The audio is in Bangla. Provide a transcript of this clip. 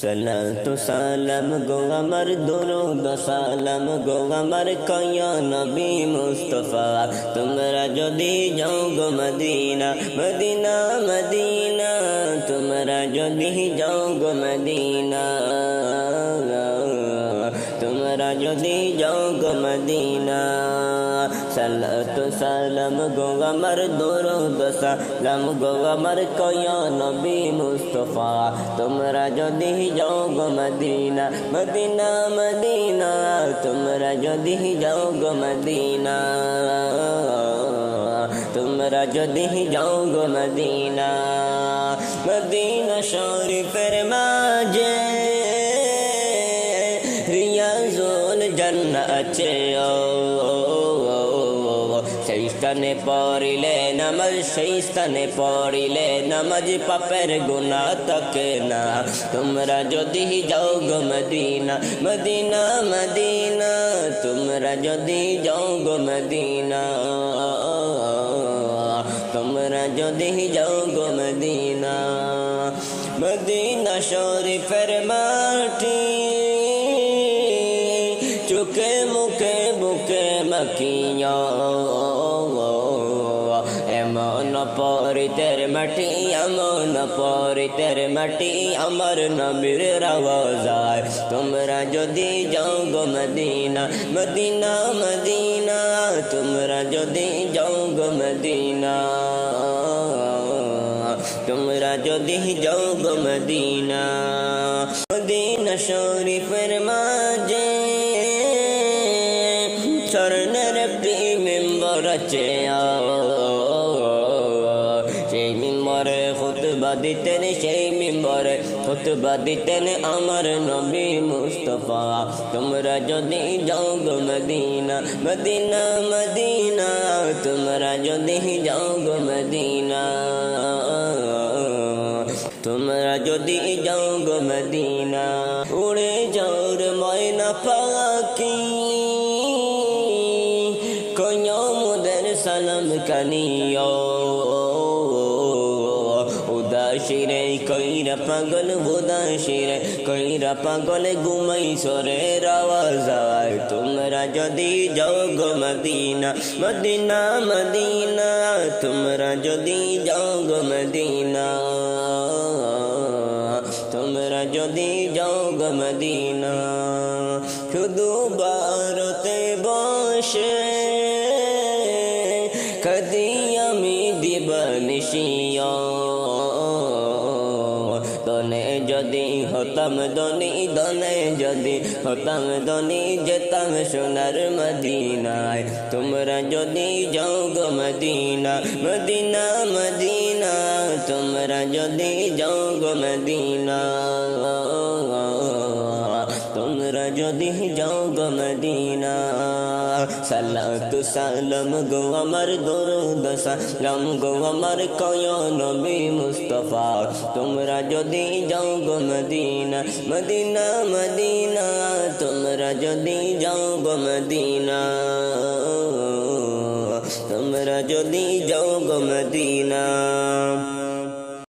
সালাতু সালাম গো আমার দুরুদ, সালাম গো আমার কয়া নবী মুস্তফা। তোমরা যদি যাও গো মদিনা মদিনা মদিনা যদি যাও গো মদিনা তোমরা যদি যাও গো মদিনা সালাতু সালাম গো আমার দরুদ সালাম গো আমার কয়া নবী মুস্তফা তোমরা যদি যাও গো মদিনা মদিনা মদিনা তোমরা যদি যাও গো মদিনা তোমরা যদি যাও গো মদিনা মদিনা শরীফের মাঝে রিয়াজুল জান্নাত আছে। সেই স্থানে পড়িলে নামাজ, সেই স্থানে পড়িলে নামাজ পাপের গুণা থাকে না। তোমরা যদি যাও গো মদিনা মদিনা মদিনা, তোমরা যদি যাও গো মদিনা। তোমরা যদি যাও গো মদিনা মদিনা শরীফের মাটি চোখে মুখে বুকে মাখিয়া এমন পরিতের মাটি এমন পরিতের মাটি আমার নবীর রাওয়াজায় তোমরা যদি যাও গো মদিনা মদিনা মদিনা তোমরা যদি যাও গো মদিনা তোমরা যদি যাও গো মদিনা মদিনা শরীফের মাঝে স্বর্ণের একটি মেম্বর আছে সেই মেম্বরে খুতবা দিতেন সেই মেম্বরে, খুতবা দিতেন আমার নবী মুস্তফা। তোমরা যদি যাও গো মদিনা মদিনা মদিনা, তোমরা যদি যাও গো মদিনা। তোমরা যদি যাও গো মদিনা, উড়ে যাও রে ময়না পাখি। কয়মদের সালাম কানিও। উদাসিরে কইরা পাগল উদাসিরে কইরা পাগল ঘুমাই সরে রাওয়াজায় তোমরা যদি যাও গো মদিনা মদিনা মদিনা, তোমরা যদি যাও গো মদিনা, তোমরা যদি যাও গো মদিনা, শুধু ভারতে বসে, কদি আমি দিবানিশিয়া হতাম দনি দনে যদি, হতাম দনি যেতাম সোনার মদিনায়। তোমরা যদি যাও গো মদিনা মদিনা মদিনা, তোমরা যদি যাও গো মদিনা। তোমরা যদি যাও গো মদিনা। সালাতু সালাম গো আমার দরুদ সালাম গো আমার কয় নবী মুস্তফা। তোমরা যদি যাও গো মদিনা মদিনা মদিনা। তোমরা যদি যাও গো মদিনা।